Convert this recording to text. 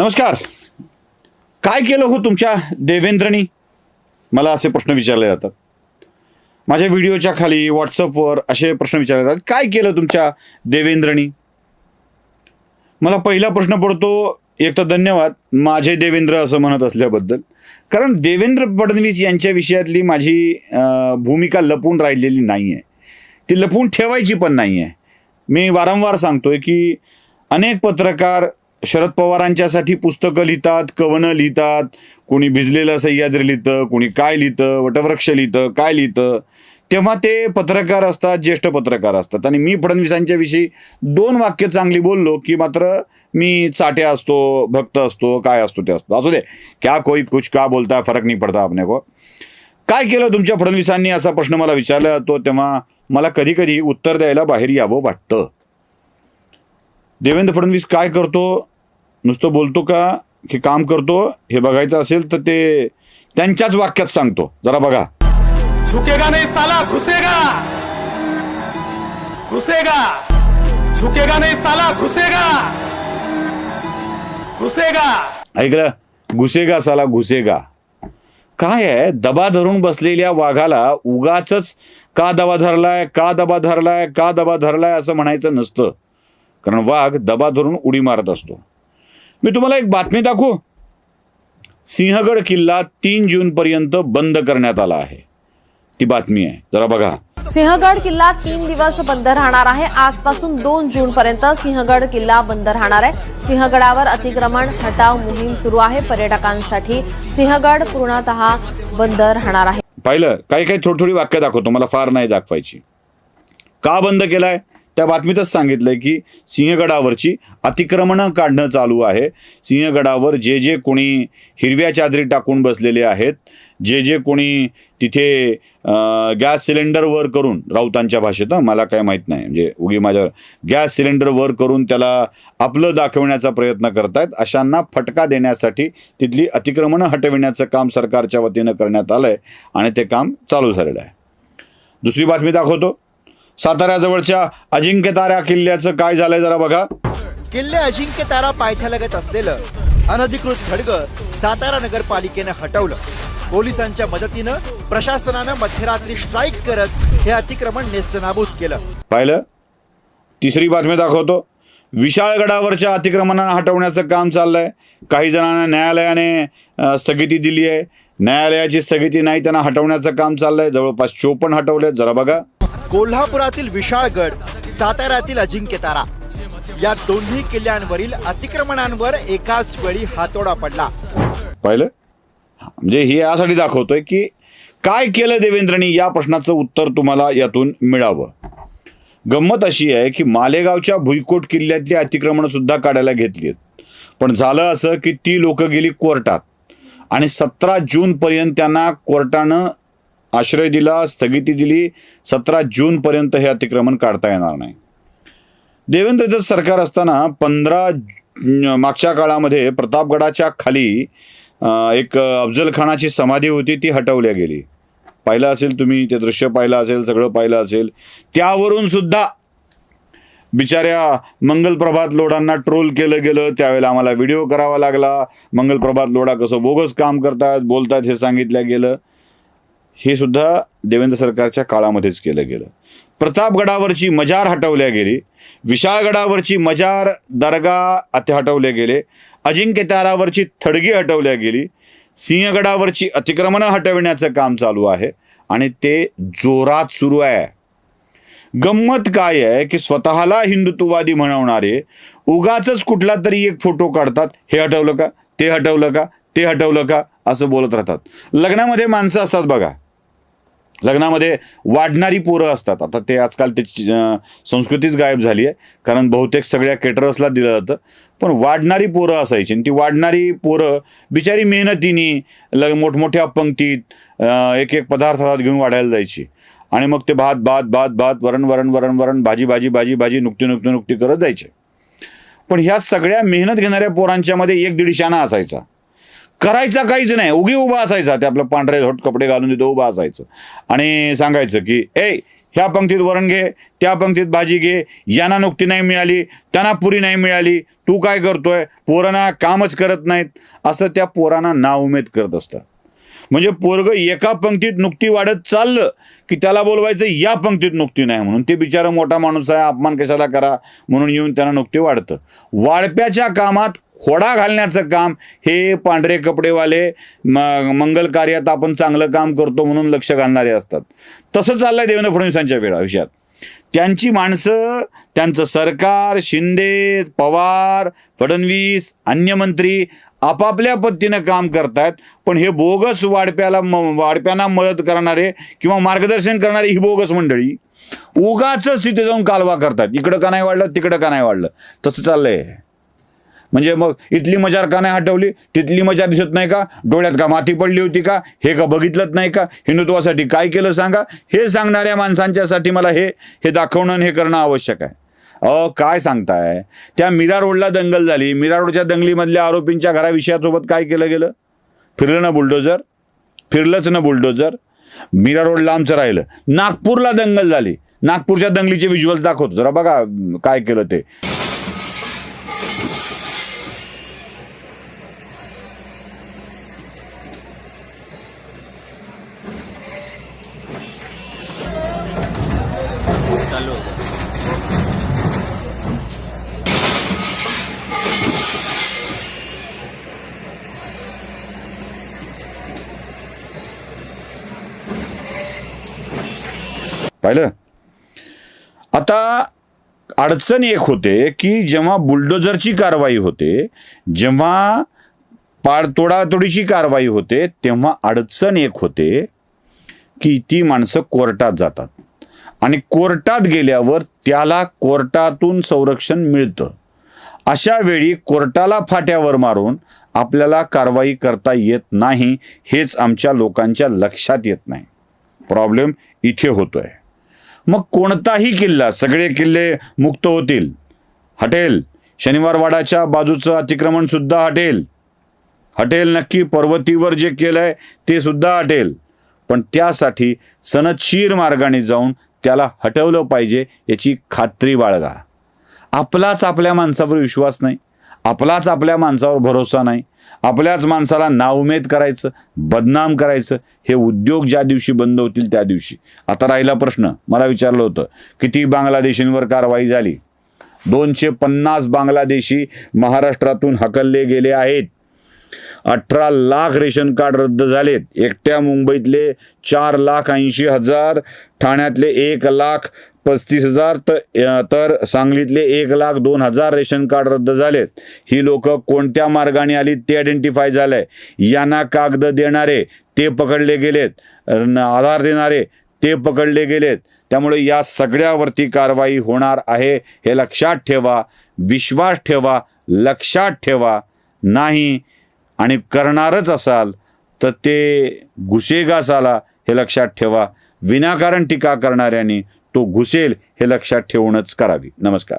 नमस्कार. काय केलं हो तुमच्या देवेंद्रनी? मला असे प्रश्न विचारले जातात. माझ्या व्हिडिओच्या खाली व्हॉट्सअपवर असे प्रश्न विचारले जातात. काय केलं तुमच्या देवेंद्रनी? मला पहिला प्रश्न पडतो एक तर धन्यवाद माझे देवेंद्र असं म्हणत असल्याबद्दल. कारण देवेंद्र फडणवीस यांच्या विषयातली माझी भूमिका लपून राहिलेली नाही आहे ती लपून ठेवायची पण नाही आहे मी वारंवार सांगतोय की अनेक पत्रकार शरद पवारांच्यासाठी पुस्तकं लिहितात कवनं लिहितात कोणी भिजलेलं सह्याद्री लिहितं कोणी काय लिहितं वटवृक्ष लिहितं काय लिहितं तेव्हा ते पत्रकार असतात ज्येष्ठ पत्रकार असतात. आणि मी फडणवीसांच्याविषयी दोन वाक्य चांगली बोललो की मात्र मी चाटे असतो भक्त असतो काय असतो ते असतो. असू दे क्या कोई कुछ का बोलता फरक नाही पडता आपने को. काय केलं तुमच्या फडणवीसांनी असा प्रश्न मला विचारला जातो तेव्हा मला कधी कधी उत्तर द्यायला बाहेर यावं वाटतं. देवेंद्र फडणवीस काय करतो? नुसतं बोलतो का? की काम करतो? हे बघायचं असेल तर ते त्यांच्याच वाक्यात सांगतो. जरा बघा. झुकेगा नहीं साला घुसेगा. घुसेगा. झुकेगा नहीं साला घुसेगा. घुसेगा. ऐकलं? घुसेगा साला घुसेगा. काय आहे? दबा धरून बसलेल्या वाघाला उगाच का दबा धरलाय का दबा धरलाय का दबा धरलाय असं म्हणायचं नसतं. कारण वाघ दबा धरून उडी मारत असतो. मी तुम्हाला एक बातमी दाखवू? सिंहगड किल्ला तीन जून पर्यंत बंद करण्यात आला आहे. ती बातमी आहे. जरा बघा. सिंहगड किल्ला तीन दिवस बंद राहणार आहे. आजपासून दोन जून पर्यंत सिंहगड किल्ला बंद राहणार आहे. सिंहगडावर अतिक्रमण हटाव मोहीम सुरू आहे. पर्यटकांसाठी सिंहगड पूर्णतः बंद राहणार आहे. पाहिलं? काही काही थोडी थोडी वाक्य दाखवतो. मला फार नाही दाखवायची. का बंद केलाय? त्या बातमीतच सांगितलंय की सिंहगडावरची अतिक्रमणं काढणं चालू आहे. सिंहगडावर जे जे कोणी हिरव्या चादरी टाकून बसलेले आहेत जे जे कोणी तिथे गॅस सिलेंडर वर करून राऊतांच्या भाषेत मला काय माहीत नाही. म्हणजे उगी माझ्या गॅस सिलेंडर वर करून त्याला आपलं दाखवण्याचा प्रयत्न करतायत अशांना फटका देण्यासाठी तिथली अतिक्रमणं हटविण्याचं काम सरकारच्या वतीनं करण्यात आलं आहे आणि ते काम चालू झालेलं आहे. दुसरी बातमी दाखवतो. साताऱ्याजवळच्या अजिंक्यतारा किल्ल्याचं काय झालंय जरा बघा. किल्ले अजिंक्य तारा पायथ्यालगत असलेलं अनधिकृत खडगं सातारा नगरपालिकेनं हटवलं. पोलिसांच्या मदतीनं प्रशासनानं मध्यरात्री स्ट्राईक करत हे अतिक्रमण नेस्तनाबूत केलं. पाहिलं? तिसरी बातमी दाखवतो. विशाळगडावरच्या अतिक्रमणांना हटवण्याचं काम चाललंय. काही जणांना न्यायालयाने स्थगिती दिली आहे न्यायालयाची स्थगिती नाही त्यांना हटवण्याचं काम चाललंय. जवळपास चोपन्न हटवले जरा बघा. कोल्हापुरातील विशाळगड साताऱ्यातील अजिंक्य तारा. या दोन्ही किल्ल्यांवरील अतिक्रमणांवर एकाच वेळी हातोडा पडला. पाहिलं? म्हणजे हे यासाठी दाखवतोय की काय केलं देवेंद्रनी या प्रश्नाचं उत्तर तुम्हाला यातून मिळावं. गंमत अशी आहे की मालेगावच्या भुईकोट किल्ल्यातली अतिक्रमणं सुद्धा काढायला घेतली आहेत. पण झालं असं की ती लोक गेली कोर्टात. आणि सतरा जूनपर्यंत त्यांना कोर्टानं आश्रय दिला स्थगिती दिली सतरा जूनपर्यंत हे अतिक्रमण काढता येणार नाही. देवेंद्रचं सरकार असताना पंधरा मागच्या काळामध्ये प्रतापगडाच्या खाली एक अफजल खानाची समाधी होती ती हटवल्या गेली. पाहिलं असेल तुम्ही ते दृश्य पाहिलं असेल सगळं पाहिलं असेल. त्यावरून सुद्धा बिचाऱ्या मंगलप्रभात लोडांना ट्रोल केलं गेलं त्यावेळेला आम्हाला व्हिडिओ करावा लागला. मंगलप्रभात लोढा कसं बोगस काम करतात बोलतात हे सांगितलं गेलं. हे सुद्धा देवेंद्र सरकारच्या काळामध्येच केलं गेलं. प्रतापगडावरची मजार हटवल्या गेली. विशाळगडावरची मजार दर्गा अति हटवले गेले. अजिंक्यतारावरची थडगी हटवल्या गेली. सिंहगडावरची अतिक्रमणं हटविण्याचं काम चालू आहे आणि ते जोरात सुरू आहे. गंमत काय आहे की स्वतःला हिंदुत्ववादी म्हणवणारे उगाच कुठला तरी एक फोटो काढतात. हे हटवलं का? ते हटवलं का? ते हटवलं का? असं बोलत राहतात. लग्नामध्ये माणसं असतात बघा. लग्नामध्ये वाढणारी पोरं असतात. आता ते आजकाल ते संस्कृतीच गायब झाली आहे. कारण बहुतेक सगळ्या केटरर्सला दिलं जातं. पण वाढणारी पोरं असायची आणि ती वाढणारी पोरं बिचारी मेहनतीने ल मोठमोठ्या पंक्तीत एक एक पदार्थ हात घेऊन वाढायला जायची. आणि मग ते भात भात भात भात वरण वरण वरण वरण भाजी भाजी भाजी भाजी नुकती नुकती नुकती करत जायचे. पण ह्या सगळ्या मेहनत घेणाऱ्या पोरांच्यामध्ये एक दीडशाना असायचा. करायचा काहीच नाही. उगी उभा असायचा. ते आपलं पांढरे झोट कपडे घालून तिथं उभा असायचं. आणि सांगायचं की ए ह्या पंक्तीत वरण घे त्या पंक्तीत भाजी घे. यांना नुकती नाही मिळाली त्यांना पुरी नाही मिळाली. तू काय करतोय? पोरांना कामच करत नाहीत. असं त्या पोरांना नाउमेद करत असतात. म्हणजे पोरग एका पंक्तीत नुकती वाढत चाललं की त्याला बोलवायचं या पंक्तीत नुकती नाही. म्हणून ते बिचारा मोठा माणूस आहे अपमान कशाला करा? म्हणून येऊन त्यांना नुकती वाढतं. वाढप्याच्या कामात खोडा घालण्याचं काम हे पांढरे कपडेवाले म मंगल कार्यात आपण चांगलं काम करतो म्हणून लक्ष घालणारे असतात. तसं चाललंय देवेंद्र फडणवीसांच्या वेळा आयुष्यात त्यांची माणसं त्यांचं सरकार शिंदे पवार फडणवीस अन्य मंत्री आपापल्या पद्धतीनं काम करतायत पण हे बोगस वाढप्याला म वाढप्यांना मदत करणारे किंवा मार्गदर्शन करणारी ही बोगस मंडळी उगाच तिथे जाऊन कालवा करतात. इकडं का नाही वाढलं तिकडं का नाही वाढलं. तसं चाललंय. म्हणजे मग इथली मजार का नाही हटवली? तिथली मजा दिसत नाही का? डोळ्यात का माती पडली होती का? हे का बघितलंच नाही का? हिंदुत्वासाठी काय केलं सांगा? हे सांगणाऱ्या माणसांच्यासाठी मला हे हे दाखवणं आणि हे करणं आवश्यक आहे. अ काय सांगताय? त्या मीरा रोडला दंगल झाली. मीरा रोडच्या दंगलीमधल्या आरोपींच्या घराविषयासोबत काय केलं गेलं? फिरलं ना बुलडोजर फिरलंच ना बुलडोजर मीरा रोड लांबचं राहिलं. नागपूरला दंगल झाली. नागपूरच्या दंगलीचे विज्युअल्स दाखवतो. जरा बघा काय केलं ते. पाहिलं? आता अडचण एक होते की जेव्हा बुलडोझरची कारवाई होते जेव्हा पाडतोडातोडीची कारवाई होते तेव्हा अडचण एक होते की ती माणसं कोर्टात जातात. आणि कोर्टात गेल्यावर त्याला कोर्टातून संरक्षण मिळतं. अशा वेळी कोर्टाला फाट्यावर मारून आपल्याला कारवाई करता येत नाही हेच आमच्या लोकांच्या लक्षात येत नाही. प्रॉब्लेम इथे होतोय. मग कोणताही किल्ला सगळे किल्ले मुक्त होतील. हटेल. शनिवारवाडाच्या बाजूचं अतिक्रमण सुद्धा हटेल. हटेल नक्की पर्वतीवर जे केलंय ते सुद्धा हटेल. पण त्यासाठी सनदशीर मार्गाने जाऊन त्याला हटवलं पाहिजे याची खात्री बाळगा. आपलाच आपल्या माणसावर विश्वास नाही. आपलाच आपल्या माणसावर भरोसा नाही. आपल्याच माणसाला नाउमेद करायचं बदनाम करायचं हे उद्योग ज्या दिवशी बंद होतील त्या दिवशी. आता राहिला प्रश्न मला विचारलं होतं किती बांगलादेशींवर कारवाई झाली? दोनशे पन्नास बांगलादेशी महाराष्ट्रातून हकलले गेले आहेत. अठरा लाख रेशन कार्ड रद्द झालेत. एकट्या मुंबईतले चार लाख ऐंशी हजार ठाण्यातले एक लाख पस्तीस हजार तर सांगलीतले एक लाख दोन हजार रेशन कार्ड रद्द झालेत. ही लोक कोणत्या मार्गाने आली ते आयडेंटिफाय झालंय. यांना कागद देणारे ते पकडले गेलेत. आधार देणारे ते पकडले गेलेत. त्यामुळे या सगळ्यावरती कारवाई होणार आहे हे लक्षात ठेवा विश्वास ठेवा लक्षात ठेवा. नाही आणि करणारच असाल तर ते घुसेगास आला हे लक्षात ठेवा. विनाकारण टीका करणाऱ्यांनी तो घुसेल हे लक्षात ठेवूनच करावी. नमस्कार.